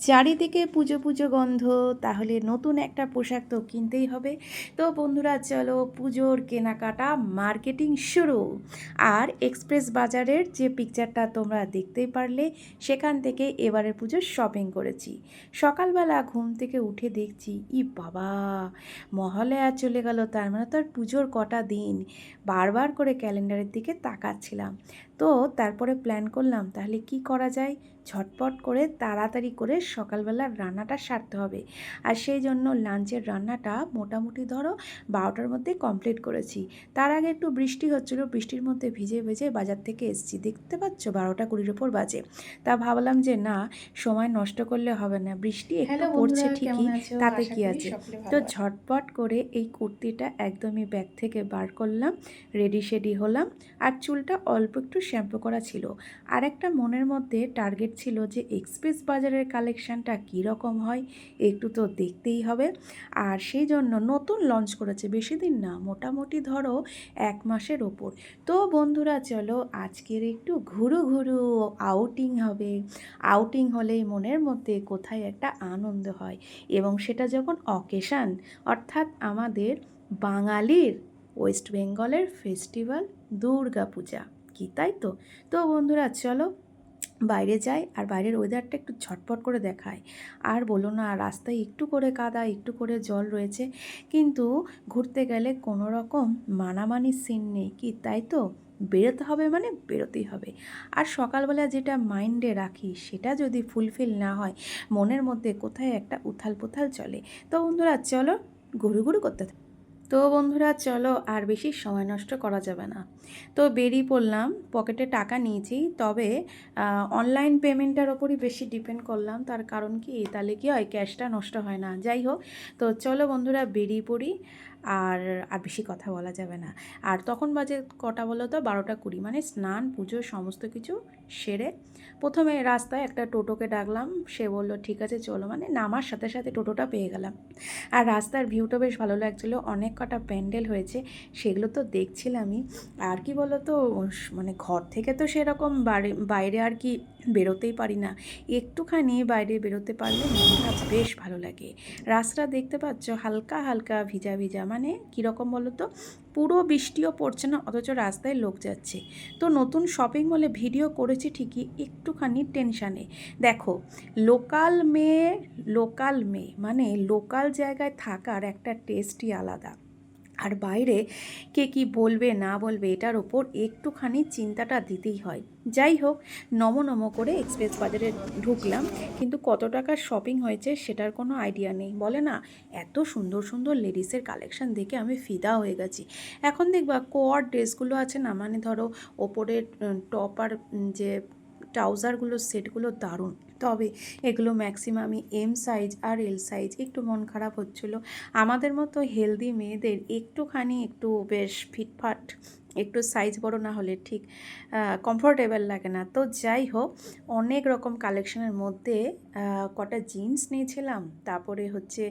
চারিদিকে পুজো পুজো গন্ধ, তাহলে নতুন একটা পোশাক তো কিনতেই হবে। তো বন্ধুরা, চলো পুজোর কেনাকাটা মার্কেটিং শুরু। আর এক্সপ্রেস বাজারের যে পিকচারটা তোমরা দেখতেই পারলে, সেখান থেকে এবারের পুজোর শপিং করেছি। সকালবেলা ঘুম থেকে উঠে দেখছি, ই বাবা মহালয়া চলে গেল, তার মানে তো আর পুজোর কটা দিন। বারবার করে ক্যালেন্ডারের দিকে তাকাচ্ছিলাম। তো তারপরে প্ল্যান করলাম, তাহলে কি করা যায়? ঝটপট করে তাড়াতাড়ি করে সকালবেলা রান্নাটা সারতে হবে। আর সেই জন্য লাঞ্চের রান্নাটা মোটামুটি ধরো বারোটার মধ্যে কমপ্লিট করেছি। তার আগে একটু বৃষ্টি হচ্ছিল বৃষ্টির মধ্যে ভিজে ভিজে বাজার থেকে এসেছি। দেখতে পাচ্ছ বারোটা কুড়ির ওপর বাজে। তা ভাবলাম যে না সময় নষ্ট করলে হবে না। বৃষ্টি একটু পড়ছে ঠিকই তাতে কি আছে? তো ঝটপট করে এই কুর্তিটা একদমই ব্যাগ থেকে বার করলাম রেডি শেডি হলাম। আর চুলটা অল্প একটু শ্যাম্পু করা ছিল। আর একটা মনের মধ্যে টার্গেট ছিল যে এক্সপ্রেস বাজারের কালেকশানটা কীরকম হয় একটু তো দেখতেই হবে। আর সেই জন্য নতুন লঞ্চ করেছে বেশি দিন না, মোটামুটি ধরো এক মাসের ওপর। তো বন্ধুরা চলো আজকের একটু ঘুরু ঘুরু আউটিং হবে। আউটিং হলেই মনের মধ্যে কোথায় একটা আনন্দ হয় এবং সেটা যখন অকেশান অর্থাৎ আমাদের বাঙালির ওয়েস্ট বেঙ্গলের ফেস্টিভ্যাল দুর্গা পূজা কি তাই তো? তো বন্ধুরা চলো বাইরে যায় আর বাইরের ওয়েদারটা একটু ঝটপট করে দেখায়। আর বলো না, রাস্তায় একটু করে কাদা, একটু করে জল রয়েছে। কিন্তু ঘুরতে গেলে কোনো রকম মানামানি সিন নেই কি, তাই তো? বেরোতে হবে মানে বেরোতেই হবে। আর সকালবেলা যেটা মাইন্ডে রাখি, সেটা যদি ফুলফিল না হয়, মনের মধ্যে কোথায় একটা উথাল পুথাল চলে। তো বন্ধুরা, চলো ঘুরু ঘুরু করতে। তো বন্ধুরা, চলো আর বেশি সময় নষ্ট করা যাবে না। তো বেরিয়ে পড়লাম, পকেটে টাকা নিয়েছি, তবে অনলাইন পেমেন্টটার ওপরই বেশি ডিপেন্ড করলাম। তার কারণ কি? তাহলে কি হয়? ক্যাশটা নষ্ট হয় না। যাই হোক, তো চলো বন্ধুরা, বেরিয়ে পড়ি। আর আর বেশি কথা বলা যাবে না। আর তখন বাজে কটা বলো তো? বারোটা কুড়ি। মানে স্নান, পুজো, সমস্ত কিছু সেরে প্রথমে রাস্তায় একটা টোটোকে ডাকলাম। সে বলল, ঠিক আছে, চলো। মানে নামার সাথে সাথে টোটোটা পেয়ে গেলাম। আর রাস্তার ভিউটা বেশ ভালো লাগছিল। অনেক কটা প্যান্ডেল হয়েছে, সেগুলো তো দেখছিলামই। আর কি বলো তো? মানে ঘর থেকে তো সেরকম বাইরে আর কি বেরোতেই পারি না। একটুখানি বাইরে বেরোতে পারলে মনটা বেশ ভালো লাগে। রাস্তা দেখতে পাচ্ছ হালকা হালকা ভিজা ভিজা। মানে কীরকম বলো তো? পুরো বৃষ্টিও পড়ছে না, অথচ রাস্তায় লোক যাচ্ছে। তো নতুন শপিং মলে ভিডিও করেছি ঠিকই, একটুখানি টেনশানে। দেখো লোকাল মেয়ে লোকাল মেয়ে মানে লোকাল জায়গায় থাকার একটা টেস্টই আলাদা। আর বাইরে কে কি বলবে, না বলবে, এটার ওপর একটুখানি চিন্তাটা দিতেই হয়। যাই হোক, নম নম করে এক্সপ্রেস বাজারে ঢুকলাম, কিন্তু কত টাকার শপিং হয়েছে সেটার কোনো আইডিয়া নেই। বলে না, এত সুন্দর সুন্দর লেডিসের কালেকশন দেখে আমি ফিদা হয়ে গেছি। এখন দেখবা কোয়ার ড্রেসগুলো আছে না মানে ধরো ওপরের টপ আর যে ট্রাউজারগুলো, সেটগুলো দারুণ। তবে এগুলো ম্যাক্সিমামই এম সাইজ আর এল সাইজ। একটু মন খারাপ হচ্ছিল। আমাদের মতো হেলদি মেয়েদের একটুখানি একটু বেশ ফিটফাট, একটু সাইজ বড় না হলে ঠিক কমফোর্টেবল লাগে না। তো যাই হোক, অনেক রকম কালেকশনের মধ্যে কটা জিন্স নিয়েছিলাম। তারপরে হচ্ছে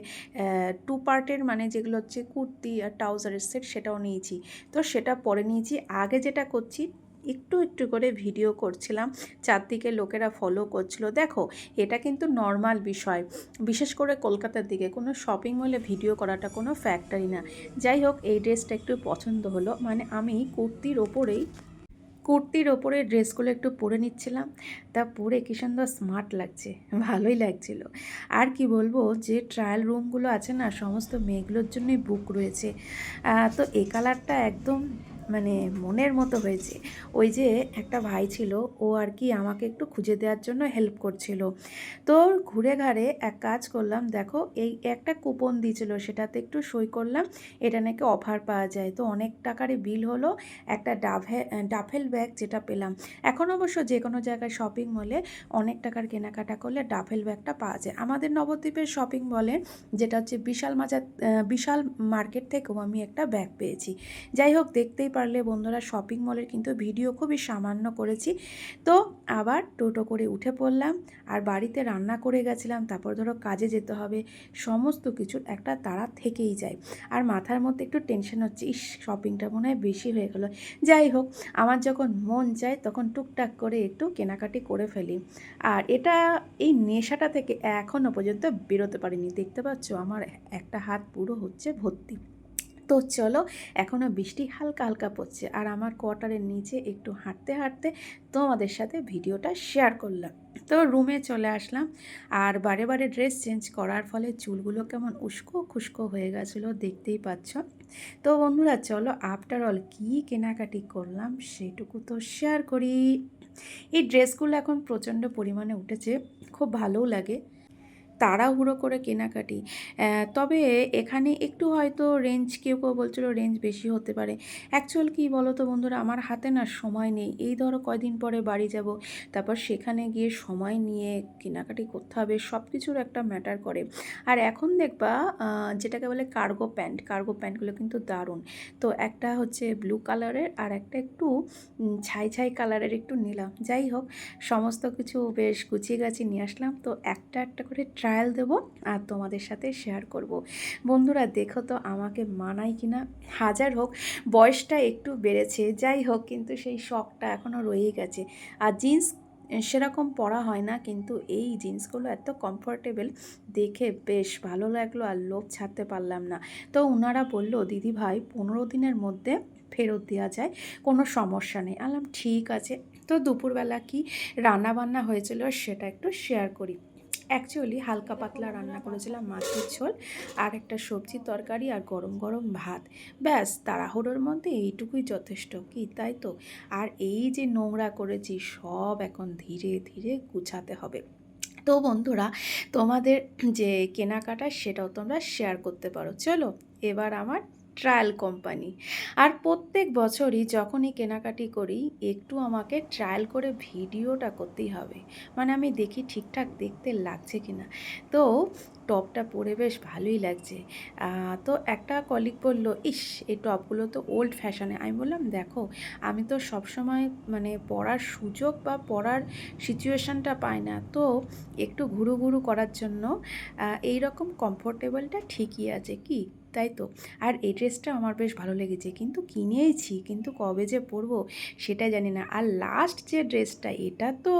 টু পার্টের মানে যেগুলো হচ্ছে কুর্তি আর ট্রাউজারের সেট, সেটাও নিয়েছি। তো সেটা পরে নিয়েছি। আগে যেটা করছি একটু একটু করে ভিডিও করছিলাম। চারদিকে লোকেরা ফলো করছিল। দেখো, এটা কিন্তু নর্মাল বিষয়। বিশেষ করে কলকাতার দিকে কোনো শপিং মলে ভিডিও করাটা কোনো ফ্যাক্টরি না। যাই হোক, এই ড্রেসটা একটু পছন্দ হলো। মানে আমি কুর্তির ওপরেই, কুর্তির ওপরে ড্রেসগুলো একটু পরে নিচ্ছিলাম। তা পরে কি সুন্দর স্মার্ট লাগছে, ভালোই লাগছিল। আর কি বলব, যে ট্রায়াল রুমগুলো আছে না, সমস্ত মেয়েগুলোর জন্যই বুক রয়েছে। তো এই কালারটা একদম মানে মনের মতো হয়েছে। ওই যে একটা ভাই ছিল, ও আর কি আমাকে একটু খুঁজে দেওয়ার জন্য হেল্প করছিল। তো ঘুরে ঘাড়ে এক কাজ করলাম, দেখো এই একটা কুপন দিয়েছিল, সেটাতে একটু সই করলাম, এটা নাকি অফার পাওয়া যায়। তো অনেক টাকারই বিল হলো, একটা ডাভে ডাফেল ব্যাগ যেটা পেলাম। এখন অবশ্য যে কোনো জায়গায় শপিং মলে অনেক টাকার কেনাকাটা করলে ডাফেল ব্যাগটা পাওয়া যায়। আমাদের নবদ্বীপের শপিং মলে যেটা হচ্ছে বিশাল মাজার বিশাল মার্কেট থেকেও আমি একটা ব্যাগ পেয়েছি। যাই হোক, দেখতেই পারলে বন্ধুরা শপিং মলের কিন্তু ভিডিও খুবই সামান্য করেছি। তো আবার টোটো করে উঠে পড়লাম, আর বাড়িতে রান্না করে গেছিলাম, তারপর ধরো কাজে যেতে হবে, সমস্ত কিছুর একটা তাড়া থেকেই যায়। আর মাথার মধ্যে একটু টেনশন হচ্ছে, ইস শপিংটা মনে হয় বেশি হয়ে গেলো। যাই হোক, আমার যখন মন চায় তখন টুকটাক করে একটু কেনাকাটি করে ফেলি। আর এটা, এই নেশাটা থেকে এখনও পর্যন্ত বেরোতে পারিনি। দেখতে পাচ্ছ, আমার একটা হাত পুরো হচ্ছে ভর্তি। তো চলো এখনও বৃষ্টি হালকা হালকা পড়ছে। আর আমার কোয়ার্টারের নিচে একটু হাঁটতে হাঁটতে তোমাদের সাথে ভিডিওটা শেয়ার করলাম। তো রুমে চলে আসলাম। আর বারে বারে ড্রেস চেঞ্জ করার ফলে চুলগুলো কেমন উস্কো খুস্কো হয়ে গেছিল দেখতেই পাচ্ছ। তো বন্ধুরা, চলো আফটার অল কী কেনাকাটি করলাম সেটুকু তো শেয়ার করি। এই ড্রেসগুলো এখন প্রচণ্ড পরিমাণে উঠেছে, খুব ভালোও লাগে। তাড়াহুড়ো করে কেনাকাটি। তবে এখানে একটু হয়তো রেঞ্জ কেউ কেউ বলছিল রেঞ্জ বেশি হতে পারে। অ্যাকচুয়াল কি বলো তো বন্ধুরা? আমার হাতে না সময় নেই। এই ধরো কয়দিন পরে বাড়ি যাব, তারপর সেখানে গিয়ে সময় নিয়ে কেনাকাটি করতে হবে সব কিছুর একটা ম্যাটার করে। আর এখন দেখবা যেটাকে বলে কার্গো প্যান্ট কার্গো প্যান্টগুলো কিন্তু দারুণ। তো একটা হচ্ছে ব্লু কালারের আর একটা একটু ছাই ছাই কালারের একটু নিলাম। যাই হোক, সমস্ত কিছু বেশ গুছিয়ে গাছিয়ে নিয়ে আসলাম। তো একটা একটা করে ট্রায়াল দেবো আর তোমাদের সাথে শেয়ার করব। বন্ধুরা, দেখো তো আমাকে মানায় কি না? হাজার হোক, বয়সটা একটু বেড়েছে, যাই হোক, কিন্তু সেই শখটা এখনও রয়েই গেছে। আর জিন্স সেরকম পরা হয় না, কিন্তু এই জিন্সগুলো এত কমফোর্টেবল দেখে বেশ ভালো লাগল আর লোভ ছাড়তে পারলাম না। তো ওনারা বলল, দিদি ভাই, পনেরো দিনের মধ্যে ফেরত দেওয়া যায়, কোনো সমস্যা নেই। আলাম ঠিক আছে। তো দুপুরবেলা কি রান্না বান্না হয়েছিল সেটা একটু শেয়ার করি। অ্যাকচুয়ালি হালকা পাতলা রান্না করেছিলাম মাছের ঝোল আর একটা সবজি তরকারি আর গরম গরম ভাত। ব্যাস, তাড়াহুড়োর মধ্যে এইটুকুই যথেষ্ট কি, তাই তো? আর এই যে নোংরা করেছি, সব এখন ধীরে ধীরে গুছাতে হবে। তো বন্ধুরা, তোমাদের যে কেনাকাটা, সেটাও তোমরা শেয়ার করতে পারো। চলো, এবার আমার ট্রায়াল কোম্পানি। আর প্রত্যেক বছরই যখনই কেনাকাটি করি, একটু আমাকে ট্রায়াল করে ভিডিওটা করতেই হবে। মানে আমি দেখি ঠিকঠাক দেখতে লাগছে কি না তো টপটা পরে বেশ ভালোই লাগছে। তো একটা কলিগ বলল, ইস, এই টপগুলো তো ওল্ড ফ্যাশনে আমি বললাম, দেখো, আমি তো সবসময় মানে পড়ার সুযোগ বা পড়ার সিচুয়েশানটা পাই না। তো একটু ঘুরু ঘুরু করার জন্য এই রকম কমফোর্টেবলটা ঠিকই আছে কি? তাই তো? আর এই ড্রেসটা আমার বেশ ভালো লেগেছে। কিন্তু কিনেইছি কিন্তু কবে যে পরবো সেটা জানি না। আর লাস্ট যে ড্রেসটা, এটা তো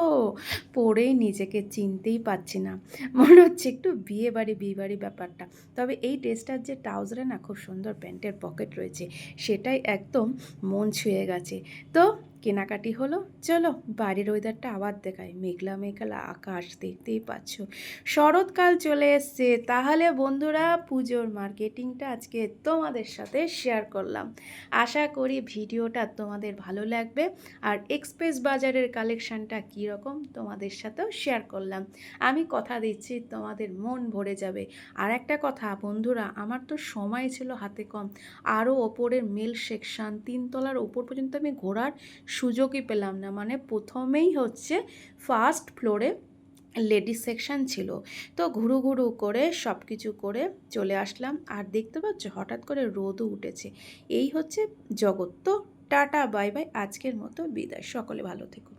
পরেই নিজেকে চিনতেই পারছি না। মনে হচ্ছে একটু বিয়ে বাড়ি বিয়ে বাড়ি ব্যাপারটা। তবে এই ড্রেসটার যে ট্রাউজারে না খুব সুন্দর প্যান্টের পকেট রয়েছে, সেটাই একদম মন ছুঁয়ে গেছে। তো কেনাকাটি হলো। চলো, বাড়ির ওয়েদারটা আবার দেখায় মেঘলা মেঘলা আকাশ দেখতেই পাচ্ছ। শরৎকাল চলে এসছে। তাহলে বন্ধুরা, পুজোর মার্কেটিংটা আজকে তোমাদের সাথে শেয়ার করলাম। আশা করি ভিডিওটা তোমাদের ভালো লাগবে। আর এক্সপ্রেস বাজারের কালেকশানটা কীরকম তোমাদের সাথেও শেয়ার করলাম। আমি কথা দিচ্ছি, তোমাদের মন ভরে যাবে। আর একটা কথা, বন্ধুরা, আমার তো সময় ছিল হাতে কম। আরও ওপরের মেল সেকশান তিনতলার ওপর পর্যন্ত আমি ঘোরার সুযোগই পেলাম না। মানে প্রথমেই হচ্ছে ফার্স্ট ফ্লোরে লেডিস সেকশান ছিল। তো ঘুরু ঘুরু করে সব কিছু করে চলে আসলাম। আর দেখতে পাচ্ছ হঠাৎ করে রোদও উঠেছে। এই হচ্ছে জগৎ। তো টাটা বাই বাই আজকের মতো বিদায়। সকলে ভালো থেকো।